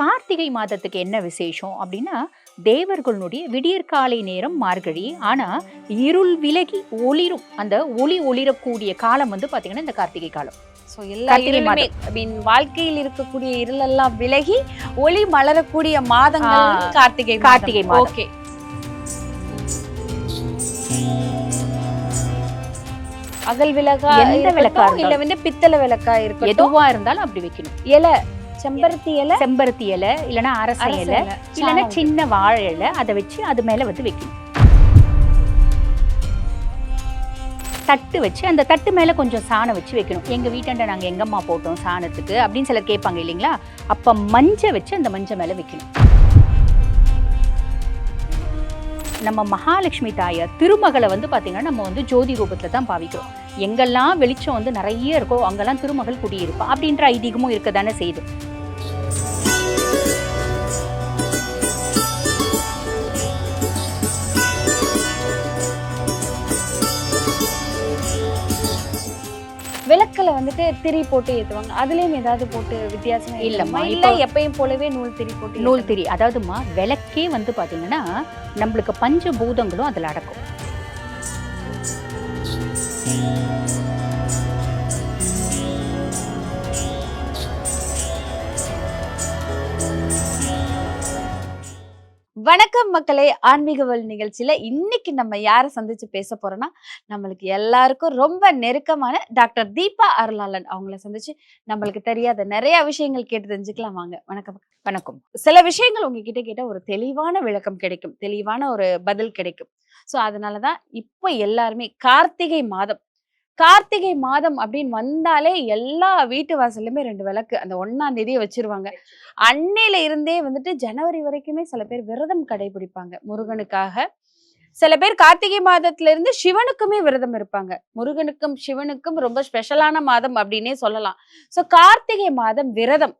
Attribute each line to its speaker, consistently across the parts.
Speaker 1: கார்த்திகை மாதத்துக்கு என்ன விசேஷம் அப்படின்னா தேவர்களுடைய விடியற்காலை நேரம் மார்கழி. ஆனா இருள் விலகி ஒளிரும். அந்த ஒளி ஒளிரக்கூடிய காலம் வந்து பாத்தீங்கன்னா இந்த கார்த்திகை காலம்.
Speaker 2: ஸோ எல்லா இருளுமே வாழ்க்கையில் இருக்கக்கூடிய இருளெல்லாம் விலகி ஒளி மலரக்கூடிய மாதங்கள் கார்த்திகை
Speaker 1: கார்த்திகை.
Speaker 2: ஓகே அகல் விளக்கா
Speaker 1: எந்த விளக்கா
Speaker 2: இல்ல. வந்து பித்தளை விளக்கா இருக்கட்டும்.
Speaker 1: எதுவா இருந்தாலும் அப்படி வைக்கணும்.
Speaker 2: இலை. செம்பருத்தி இலை?
Speaker 1: செம்பருத்தி இலை இல்லைன்னா அரச இலை
Speaker 2: இலை,
Speaker 1: இல்லைன்னா. சின்ன வாழை இலை அதை வச்சு அது மேல வந்து வைக்கணும். தட்டு வச்சு அந்த தட்டு மேல கொஞ்சம் சாணம் வச்சு வைக்கணும். எங்க வீட்டாண்ட நாங்க எங்கம்மா போட்டோம் சாணத்துக்கு அப்படின்னு சிலர் கேட்பாங்க இல்லைங்களா? அப்ப மஞ்சள் வச்சு அந்த மஞ்சள் மேல வைக்கணும். நம்ம மகாலட்சுமி தாயார் திருமகளை வந்து பாத்தீங்கன்னா நம்ம வந்து ஜோதி ரூபத்துல தான் பாவிக்கிறோம். எங்கெல்லாம் வெளிச்சம் வந்து நிறைய இருக்கோ அங்கெல்லாம் திருமகள் குடியிருப்பா அப்படின்ற ஐதீகமும் இருக்க தானே செய்யுது.
Speaker 2: வந்துட்டு திரி போட்டு ஏத்துவாங்க. அதுலயும் ஏதாவது போட்டு வித்தியாசம்
Speaker 1: இல்லம்மா,
Speaker 2: இல்ல எப்பயும் போலவே நூல் திரி போட்டு
Speaker 1: நூல். திரி. அதாவதுமா விளக்கே வந்து பாத்தீங்கன்னா நம்மளுக்கு பஞ்ச பூதங்களும் அதுல அடக்கும்.
Speaker 2: வணக்கம் மக்களே. ஆன்மீகவல் நிகழ்ச்சியில இன்னைக்கு நம்ம யாரை சந்திச்சு பேச போறோம்னா நம்மளுக்கு எல்லாருக்கும் ரொம்ப நெருக்கமான டாக்டர் தீபா அருளாளன் அவங்கள சந்திச்சு நம்மளுக்கு தெரியாத நிறைய விஷயங்கள் கேட்டு தெரிஞ்சுக்கலாம் வாங்க. வணக்கம்.
Speaker 1: வணக்கம்.
Speaker 2: சில விஷயங்கள் உங்ககிட்ட கேட்ட ஒரு தெளிவான விளக்கம் கிடைக்கும். தெளிவான ஒரு பதில் கிடைக்கும். ஸோ அதனாலதான் இப்போ எல்லாருமே கார்த்திகை மாதம் கார்த்திகை மாதம் அப்படின்னு வந்தாலே எல்லா வீட்டு வாசல்லுமே ரெண்டு விளக்கு. அந்த ஒன்னாம் தேதியை வச்சிருவாங்க. அன்னையில இருந்தே வந்துட்டு ஜனவரி வரைக்குமே சில பேர் விரதம் கடைபிடிப்பாங்க முருகனுக்காக. சில பேர் கார்த்திகை மாதத்துல இருந்து சிவனுக்குமே விரதம் இருப்பாங்க. முருகனுக்கும் சிவனுக்கும் ரொம்ப ஸ்பெஷலான மாதம் அப்படின்னே சொல்லலாம். சோ கார்த்திகை மாதம் விரதம்.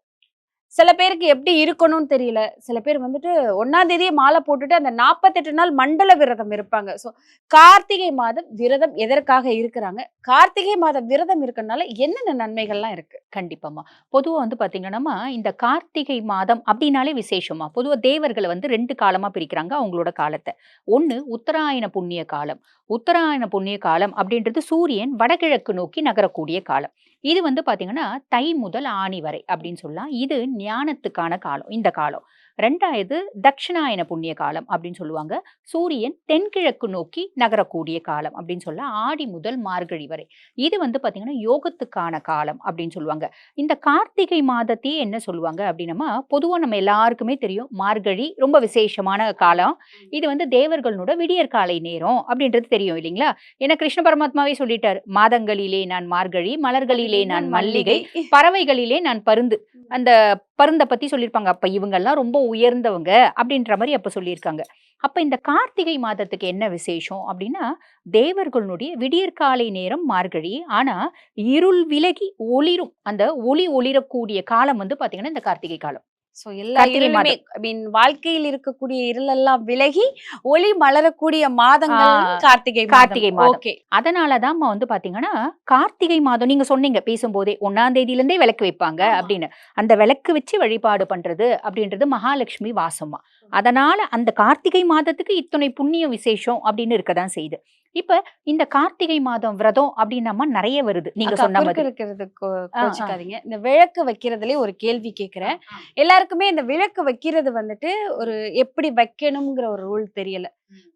Speaker 2: சில பேருக்கு எப்படி இருக்கணும்னு தெரியல. சில பேர் வந்துட்டு ஒன்னாம் தேதியே மாலை போட்டுட்டு அந்த நாற்பத்தெட்டு நாள் மண்டல விரதம் இருப்பாங்க. ஸோ கார்த்திகை மாதம் விரதம் எதற்காக இருக்கிறாங்க? கார்த்திகை மாதம் விரதம் இருக்கறனால என்னென்ன நன்மைகள்லாம் இருக்கு?
Speaker 1: கண்டிப்பாம்மா. பொதுவாக வந்து பார்த்தீங்கன்னா இந்த கார்த்திகை மாதம் அப்படின்னாலே விசேஷமா பொதுவாக தேவர்களை வந்து ரெண்டு காலமாக பிரிக்கிறாங்க அவங்களோட காலத்தை. ஒன்று உத்தராயண புண்ணிய காலம். உத்தராயண புண்ணிய காலம் அப்படின்றது சூரியன் வடகிழக்கு நோக்கி நகரக்கூடிய காலம். இது வந்து பாத்தீங்கன்னா தை முதல் ஆணி வரை அப்படின்னு சொல்லலாம். இது ஞானத்துக்கான காலம் இந்த காலம். ரெண்டாவது தட்சிணாயன புண்ணிய காலம் அப்படின்னு சொல்லுவாங்க. சூரியன் தென்கிழக்கு நோக்கி நகரக்கூடிய காலம் அப்படின்னு சொல்ல ஆடி முதல் மார்கழி வரை. இது வந்து பாத்தீங்கன்னா யோகத்துக்கான காலம் அப்படின்னு சொல்லுவாங்க. இந்த கார்த்திகை மாதத்தையே என்ன சொல்லுவாங்க அப்படின்னமா பொதுவா நம்ம எல்லாருக்குமே தெரியும். மார்கழி ரொம்ப விசேஷமான காலம். இது வந்து தேவர்களோட விடியற்காலை நேரம் அப்படின்றது தெரியும் இல்லைங்களா? ஏன்னா கிருஷ்ண பரமாத்மாவே சொல்லிட்டார். மாதங்களிலே நான் மார்கழி மலர்களிலே நான் மல்லிகை. பறவைகளிலே நான் பருந்து. அந்த பருந்தை பத்தி சொல்லியிருப்பாங்க அப்ப இவங்கெல்லாம் ரொம்ப உயர்ந்தவங்க அப்படின்ற மாதிரி அப்ப சொல்லியிருக்காங்க. அப்ப இந்த கார்த்திகை மாதத்துக்கு என்ன விசேஷம் அப்படின்னா தேவர்களுடைய விடியற்காலை நேரம் மார்கழி. ஆனா இருள் விலகி ஒளிரும். அந்த ஒளி ஒளிரக்கூடிய காலம் வந்து பாத்தீங்கன்னா இந்த கார்த்திகை காலம்.
Speaker 2: சோ எல்லா இருளுமே மீன் வாழ்க்கையில் இருக்கக்கூடிய இருளெல்லாம் விலகி ஒளி மலரக்கூடிய மாதங்கள் கார்த்திகை
Speaker 1: கார்த்திகை மாதம்.
Speaker 2: ஓகே
Speaker 1: அதனாலதான் வந்து பாத்தீங்கன்னா கார்த்திகை மாதம் நீங்க சொன்னீங்க பேசும்போதே ஒன்னாம் தேதியில இருந்தே விளக்கு வைப்பாங்க. அப்படின்னு. அந்த விளக்கு வச்சு வழிபாடு பண்றது அப்படின்றது மகாலட்சுமி வாசமா அதனால அந்த கார்த்திகை மாதத்துக்கு இத்தனை புண்ணிய விசேஷம் அப்படின்னு இருக்கதான் செய்யுது. இப்ப இந்த கார்த்திகை மாதம் விரதம் அப்படின்னமா நிறைய வருது. நீங்க சொன்ன
Speaker 2: குறுக்க
Speaker 1: மாதிரி.
Speaker 2: இருக்கிறது கோ-
Speaker 1: ஆ.
Speaker 2: கோச்சுக்காதீங்க. இந்த விளக்கு வைக்கிறதுலயே ஒரு கேள்வி கேக்குறேன். எல்லாருக்குமே இந்த விளக்கு வைக்கிறது வந்துட்டு ஒரு எப்படி வைக்கணுங்கிற ஒரு ரூல் தெரியல.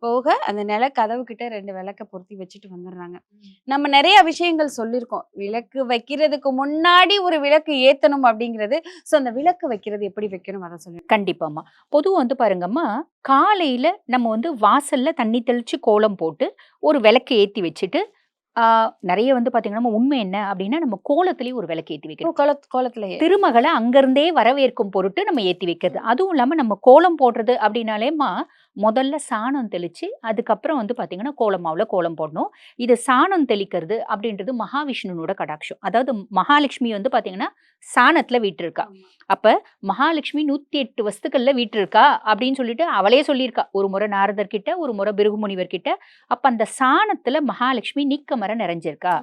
Speaker 2: போக அந்த நில கதவு கிட்ட ரெண்டு விளக்க பொருத்தி வச்சுட்டு வந்துடுறாங்க நம்ம நிறைய விஷயங்கள் சொல்லியிருக்கோம். விளக்கு வைக்கிறதுக்கு முன்னாடி ஒரு விளக்கு ஏத்தணும் அப்படிங்கிறது. சோ அந்த விளக்கு வைக்கிறது எப்படி வைக்கணும் அதை சொல்லி
Speaker 1: கண்டிப்பாம்மா. பொதுவா வந்து பாருங்கம்மா காலையில நம்ம வந்து வாசல்ல தண்ணி தெளிச்சு கோலம் போட்டு ஒரு விளக்கு ஏத்தி வச்சுட்டு நிறைய வந்து பாத்தீங்கன்னா நம்ம உண்மை என்ன அப்படின்னா நம்ம கோலத்திலேயே ஒரு விளக்கு ஏத்தி வைக்கிறோம்
Speaker 2: கோலத் கோலத்திலேயே.
Speaker 1: திருமகளை அங்கிருந்தே வரவேற்கும் பொருட்டு நம்ம ஏத்தி வைக்கிறது. அதுவும் இல்லாம நம்ம கோலம் போடுறது அப்படின்னாலேம்மா முதல்ல சாணம் தெளிச்சு அதுக்கப்புறம் வந்து பாத்தீங்கன்னா கோலம் மாவுல கோலம் போடணும். இது சாணம் தெளிக்கிறது அப்படின்றது மகாவிஷ்ணுனோட கடாட்சம். அதாவது மகாலட்சுமி வந்து பாத்தீங்கன்னா சாணத்துல வீட்டிருக்கா. அப்ப மகாலட்சுமி நூத்தி எட்டு வஸ்துக்கள்ல வீட்டிருக்கா அப்படின்னு சொல்லிட்டு அவளே சொல்லியிருக்கா. ஒரு முறை நாரதர் கிட்ட ஒரு முறை பிருகுமுனிவர் கிட்ட அப்ப அந்த சாணத்துல மகாலட்சுமி நீக்க மரம் நிறைஞ்சிருக்கா?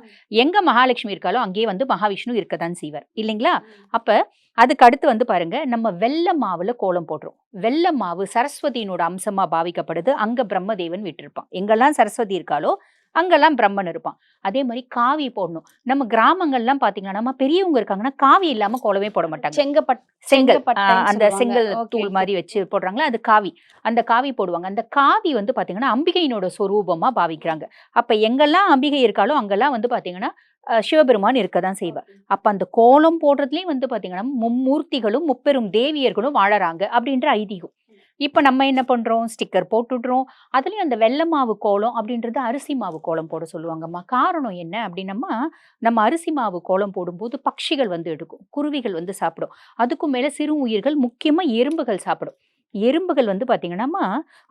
Speaker 1: எங்க மகாலட்சுமி இருக்காலோ அங்கேயே வந்து மகாவிஷ்ணு இருக்கதான் செய்வார். இல்லைங்களா? அப்ப அதுக்கு அடுத்து வந்து பாருங்க நம்ம வெள்ளை மாவுல கோலம் போடுறோம். வெள்ளை மாவு சரஸ்வதியினோட அம்சமா பாவிக்கப்படுது. அங்க பிரம்மதேவன் விட்டிருப்பான். எங்கெல்லாம் சரஸ்வதி இருக்காலோ அங்கெல்லாம் பிரம்மன் இருப்பான். அதே மாதிரி காவி போடணும். நம்ம கிராமங்கள்லாம் பாத்தீங்கன்னா நம்ம பெரியவங்க இருக்காங்கன்னா காவி இல்லாம கோலமே போட மாட்டாங்க.
Speaker 2: செங்கப்பட்
Speaker 1: செங்கல். அந்த. செங்கல் தூள். மாதிரி வச்சு போடுறாங்களா? அது காவி. அந்த காவி போடுவாங்க. அந்த காவி வந்து பாத்தீங்கன்னா அம்பிகையினோட சொரூபமா பாவிக்கிறாங்க. அப்ப எங்கெல்லாம் அம்பிகை இருக்காலோ அங்கெல்லாம் வந்து பாத்தீங்கன்னா சிவபெருமான் இருக்கதான் செய்வார். அப்ப அந்த கோலம் போடுறதுலயும் வந்து பாத்தீங்கன்னா மும்மூர்த்திகளும் முப்பெரும் தேவியர்களும் வாழறாங்க அப்படின்ற ஐதீகம். இப்போ நம்ம என்ன பண்ணுறோம் ஸ்டிக்கர் போட்டுடுறோம். அதுலேயும் அந்த வெள்ளை மாவு கோலம் அப்படின்றது அரிசி மாவு கோலம் போட சொல்லுவாங்கம்மா. காரணம் என்ன அப்படின்னம்மா நம்ம அரிசி மாவு கோலம் போடும்போது பட்சிகள் வந்து எடுக்கும். குருவிகள் வந்து சாப்பிடும். அதுக்கும் மேலே சிறு உயிர்கள் முக்கியமாக எறும்புகள் சாப்பிடும். எறும்புகள் வந்து பார்த்திங்கன்னாமா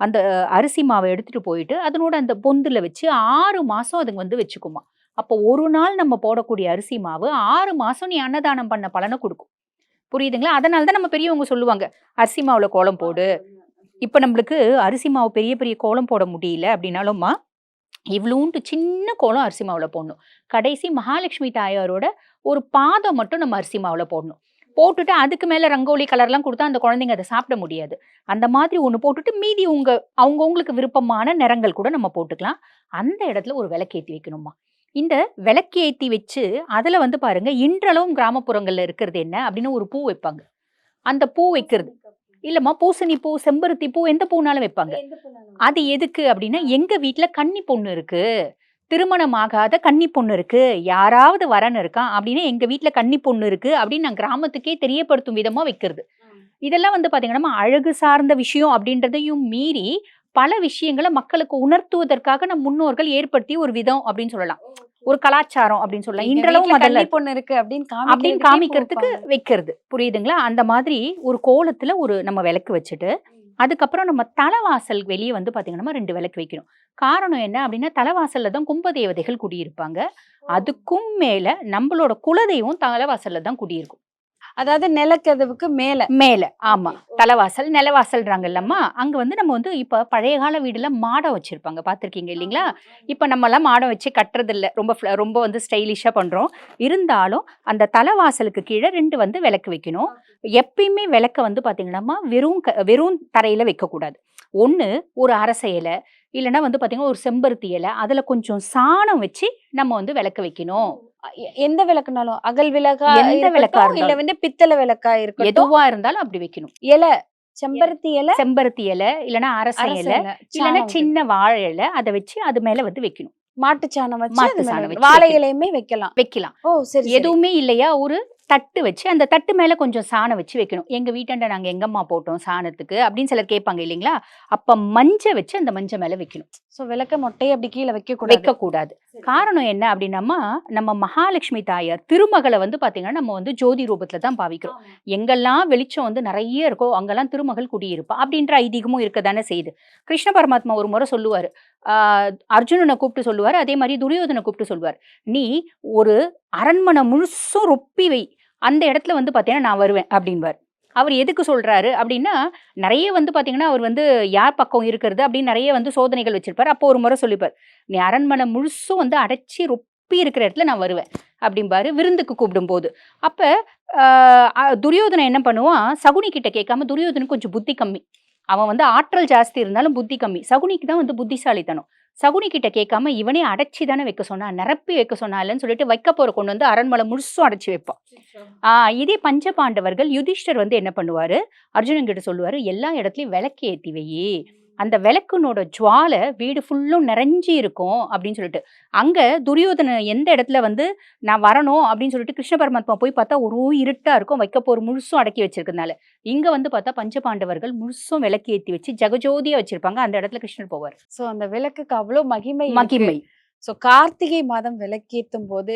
Speaker 1: அந்த அரிசி மாவை எடுத்துகிட்டு போயிட்டு அதனோட அந்த பொந்தில் வச்சு ஆறு மாதம் அதுங்க வந்து வச்சுக்குமா. அப்போ ஒரு நாள் நம்ம போடக்கூடிய அரிசி மாவு ஆறு மாதம் நீ அன்னதானம் பண்ண பலனை கொடுக்கும். புரியுதுங்களா? அதனால தான் நம்ம பெரியவங்க சொல்லுவாங்க அரிசி மாவுல கோலம் போடு. இப்போ நம்மளுக்கு அரிசி மாவு பெரிய பெரிய கோலம் போட முடியல அப்படின்னாலும்மா இவ்வளோன்ட்டு சின்ன கோலம் அரிசி மாவுல போடணும். கடைசி மகாலட்சுமி தாயாரோட ஒரு பாதம் மட்டும் நம்ம அரிசி மாவுல போடணும். போட்டுட்டு அதுக்கு மேல ரங்கோலி கலர்லாம் கொடுத்தா அந்த குழந்தைங்க அதை சாப்பிட முடியாது. அந்த மாதிரி ஒன்று போட்டுட்டு மீதி உங்க அவங்கவுங்களுக்கு விருப்பமான நிறங்கள் கூட நம்ம போட்டுக்கலாம். அந்த இடத்துல ஒரு விளக்கேற்றி வைக்கணுமா இந்த விளக்கேத்தி வச்சு அதுல வந்து பாருங்க இன்றளவும் கிராமப்புறங்கள்ல இருக்கிறது என்ன அப்படின்னு ஒரு பூ வைப்பாங்க. அந்த பூ வைக்கிறது. இல்லம்மா பூசணி பூ செம்பருத்தி பூ எந்த பூனாலும் வைப்பாங்க. அது எதுக்கு அப்படின்னா எங்க வீட்ல கன்னி பொண்ணு இருக்கு. திருமணம் ஆகாத கன்னி பொண்ணு இருக்கு. யாராவது வரன் இருக்கான் அப்படின்னு எங்க வீட்ல கன்னி பொண்ணு இருக்கு அப்படின்னு நான் கிராமத்துக்கே தெரியப்படுத்தும் விதமா வைக்கிறது. இதெல்லாம் வந்து பாத்தீங்கன்னா அழகு சார்ந்த விஷயம் அப்படின்றதையும் மீறி பல விஷயங்களை மக்களுக்கு உணர்த்துவதற்காக நம் முன்னோர்கள் ஏற்படுத்திய ஒரு விதம் அப்படின்னு சொல்லலாம். ஒரு கலாச்சாரம் அப்படின்னு சொல்லலாம். இன்றளவும்
Speaker 2: கன்னி பொண்ணு இருக்கு அப்படின்னு
Speaker 1: அப்படின்னு காமிக்கிறதுக்கு வைக்கிறது. புரியுதுங்களா? அந்த மாதிரி ஒரு கோலத்துல ஒரு நம்ம விளக்கு வச்சுட்டு அதுக்கப்புறம் நம்ம தலைவாசல் வெளியே வந்து பாத்தீங்கன்னா ரெண்டு விளக்கு வைக்கணும். காரணம் என்ன அப்படின்னா தலைவாசல்ல தான் கும்பதேவதைகள் குடியிருப்பாங்க. அதுக்கும் மேல நம்மளோட குலதெய்வம் தலைவாசல்ல தான் குடியிருக்கும்.
Speaker 2: அதாவது நிலக்கதவுக்கு மேல.
Speaker 1: மேல. ஆமா. தலைவாசல் நிலவாசல்றாங்கல்லம்மா. அங்க வந்து நம்ம வந்து இப்ப பழைய கால வீடுல மாடம் வச்சிருப்பாங்க. பாத்திருக்கீங்க இல்லைங்களா? இப்ப நம்ம எல்லாம் மாடம் வச்சு கட்டுறது இல்ல ரொம்ப ரொம்ப வந்து ஸ்டைலிஷா பண்றோம். இருந்தாலும் அந்த தலைவாசலுக்கு கீழே ரெண்டு வந்து விளக்கு வைக்கணும். எப்பயுமே விளக்க வந்து பாத்தீங்கன்னா வெறும் வெறும் தரையில வைக்க கூடாது ஒண்ணு ஒரு அரச இலை இல்லைன்னா வந்து பாத்தீங்கன்னா ஒரு செம்பருத்தி இலை அதுல கொஞ்சம் சாணம் வச்சு நம்ம வந்து விளக்கு வைக்கணும்.
Speaker 2: எந்த விளக்குனாலும்? அகல் விளக்கா
Speaker 1: எந்த விளக்கா
Speaker 2: இல்ல. வந்து பித்தளை விளக்கா இருக்கட்டும்?
Speaker 1: எதுவா இருந்தாலும் அப்படி வைக்கணும்.
Speaker 2: இலை செம்பருத்தி இலை?
Speaker 1: செம்பருத்தி இலை இல்லைன்னா அரச இலை
Speaker 2: இலை,
Speaker 1: இல்லைன்னா சின்ன வாழை இலை அதை வச்சு அது மேல வந்து வைக்கணும்.
Speaker 2: மாட்டு சாணம் வச்சு வாழை. இலையுமே வைக்கலாம்.
Speaker 1: வைக்கலாம்.
Speaker 2: ஓ சரி.
Speaker 1: எதுவுமே இல்லையா ஒரு தட்டு வச்சு அந்த தட்டு மேல கொஞ்சம் சாணம் வச்சு வைக்கணும். எங்க வீட்டாண்ட நாங்க எங்கம்மா போட்டோம் சாணத்துக்கு அப்படின்னு சிலர் கேட்பாங்க இல்லைங்களா? அப்ப மஞ்ச வச்சு அந்த மஞ்ச மேல வைக்கணும்.
Speaker 2: சோ விளக்க மொட்டையை அப்படி கீழே வைக்க கூடாது
Speaker 1: வைக்க கூடாது காரணம் என்ன அப்படின்னம்மா நம்ம மகாலட்சுமி தாயார் திருமகளை வந்து பாத்தீங்கன்னா நம்ம வந்து ஜோதி ரூபத்துல தான் பாவிக்கிறோம். எங்கெல்லாம் வெளிச்சம் வந்து நிறைய இருக்கோ அங்கெல்லாம் திருமகள் குடியிருப்பா அப்படின்ற ஐதீகமும் இருக்க தானே செய்யுது. கிருஷ்ண பரமாத்மா ஒரு முறை சொல்லுவாரு. அர்ஜுனனை கூப்பிட்டு சொல்லுவாரு அதே மாதிரி துரியோதனை கூப்பிட்டு சொல்லுவார். நீ ஒரு அரண்மனை முழுசும் ரொப்பி வை. அந்த இடத்துல வந்து பார்த்தீங்கன்னா நான் வருவேன் அப்படின்வார் அவர் எதுக்கு சொல்கிறாரு அப்படின்னா நிறைய வந்து பார்த்தீங்கன்னா அவர் வந்து யார் பக்கம் இருக்கிறது? அப்படின்னு நிறைய வந்து சோதனைகள் வச்சுருப்பார். அப்போ ஒரு முறை சொல்லிப்பார் நீ அரண்மனை முழுசும் வந்து அடைச்சி ரொப்பி இருக்கிற இடத்துல நான் வருவேன் அப்படிம்பாரு விருந்துக்கு கூப்பிடும்போது. போது அப்போ துரியோதனை என்ன பண்ணுவான்? சகுனி கிட்ட கேட்காம துரியோதனுக்கு கொஞ்சம் புத்தி கம்மி. அவன் வந்து ஆற்றல் ஜாஸ்தி இருந்தாலும் புத்தி கம்மி. சகுனிக்கு தான் வந்து புத்திசாலித்தனம். சகுனி கிட்ட கேட்காம இவனே அடைச்சி தானே வைக்க சொன்னா நிரப்பி வைக்க சொன்னாலன்னு சொல்லிட்டு வைக்க போற கொண்டு வந்து அரண்மனை முழுசும் அடைச்சி வைப்பான். ஆஹ் இதே பஞ்ச பாண்டவர்கள் யுதிஷ்டர் வந்து என்ன பண்ணுவாரு? அர்ஜுனன் கிட்ட சொல்லுவாரு எல்லா இடத்துலயும் விளக்கு ஏத்தி வை. அந்த விளக்குனோட ஜுவாலை வீடு ஃபுல்லும் நிறைஞ்சி இருக்கும் அப்படின்னு சொல்லிட்டு. அங்க துரியோதன எந்த இடத்துல வந்து நான் வரணும் அப்படின்னு சொல்லிட்டு கிருஷ்ண பரமாத்மா போய் பார்த்தா ஒரு இருட்டா இருக்கும். வைக்க போர் முழுசும் அடக்கி வச்சிருக்கனால இங்க வந்து பார்த்தா பஞ்ச பாண்டவர்கள் முழுசும் விளக்கு ஏத்தி வச்சு ஜெகஜோதியா வச்சிருப்பாங்க. அந்த இடத்துல கிருஷ்ணர் போவார்.
Speaker 2: சோ அந்த விளக்குக்கு அவ்வளவு மகிமை
Speaker 1: மகிமை.
Speaker 2: சோ கார்த்திகை மாதம் விளக்கேத்தும் போது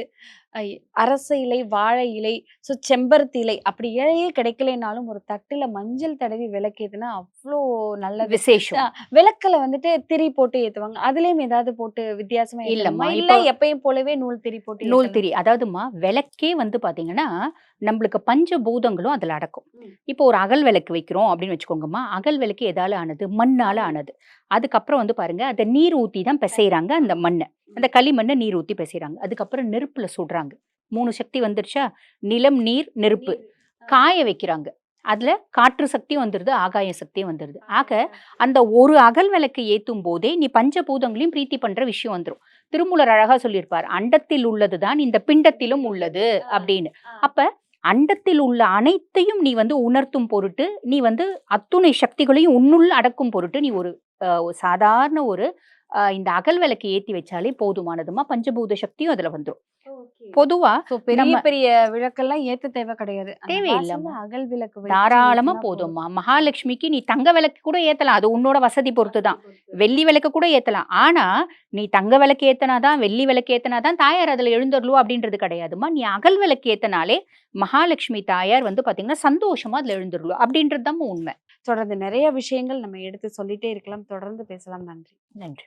Speaker 2: அரச இலை வாழை இலை சோ செம்பருத்தி இலை அப்படி இலையே கிடைக்கலைனாலும் ஒரு தட்டுல மஞ்சள் தடவி விளக்கேத்துனா அவ்வளோ நல்லது.
Speaker 1: விசேஷம்.
Speaker 2: விளக்குல வந்துட்டு திரி போட்டு ஏத்துவாங்க. அதுலயும் ஏதாவது போட்டு வித்தியாசமா
Speaker 1: இல்லம்மா,
Speaker 2: இல்ல எப்பயும் போலவே நூல் திரி போட்டு
Speaker 1: நூல். திரி. அதாவதுமா விளக்கே வந்து பாத்தீங்கன்னா நம்மளுக்கு பஞ்ச பூதங்களும் அதுல அடக்கும். இப்போ ஒரு அகல் விளக்கு வைக்கிறோம் அப்படின்னு வச்சுக்கோங்கம்மா அகல் விளக்கு எதால ஆனது? மண்ணால ஆனது. அதுக்கப்புறம் வந்து பாருங்க அதை நீர் ஊத்தி தான் பிசைறாங்க அந்த மண்ணை. அந்த களிமண்ணை நீர் ஊத்தி பேசுறாங்க. அதுக்கப்புறம் நெருப்புல சுடுறாங்க. மூணு சக்தி வந்துருச்சா? நிலம் நீர் நெருப்பு. காய வைக்கிறாங்க. அதுல காற்று சக்தி வந்துருது ஆகாய சக்தியும் வந்துருது. ஆக அந்த ஒரு அகல் விளக்கு ஏத்தும் போதே நீ பஞ்சபூதங்களையும் பிரீத்தி பண்ற விஷயம் வந்துரும். திருமூலர் அழகா சொல்லியிருப்பார் அண்டத்தில் உள்ளதுதான் இந்த பிண்டத்திலும் உள்ளது அப்படின்னு. அப்ப அண்டத்தில் உள்ள அனைத்தையும் நீ வந்து உணர்த்தும் பொருட்டு நீ வந்து அத்துணை சக்திகளையும் உன்னுள் அடக்கும் பொருட்டு நீ ஒரு சாதாரண ஒரு இந்த அகல் விளக்கு ஏத்தி வச்சாலே போதுமானதுமா? பஞ்சபூத சக்தியும் அதுல வந்துரும். பொதுவா
Speaker 2: பெரிய பெரிய விளக்கெல்லாம் ஏத்த தேவை கிடையாது. வாசல்ல அகல் விளக்கு
Speaker 1: தாராளமா போதும்மா மகாலட்சுமிக்கு நீ தங்க விளக்கு கூட ஏத்தலாம். அது உன்னோட வசதி பொறுத்து தான் வெள்ளி விளக்கு கூட ஏத்தலாம். ஆனா நீ தங்க விளக்கு ஏத்தனாதான் வெள்ளி விளக்கு ஏத்தனாதான் தாயார் அதுல எழுந்தருளும் அப்படின்றது கிடையாதும்மா நீ அகல் விளக்கு ஏத்தனாலே மகாலட்சுமி தாயார் வந்து பாத்தீங்கன்னா சந்தோஷமா அதுல எழுந்தருளும் அப்படின்றது தான் உண்மை.
Speaker 2: தொடர்ந்து நிறைய விஷயங்கள் நம்ம எடுத்து சொல்லிட்டே இருக்கலாம். தொடர்ந்து பேசலாம். நன்றி.
Speaker 1: நன்றி.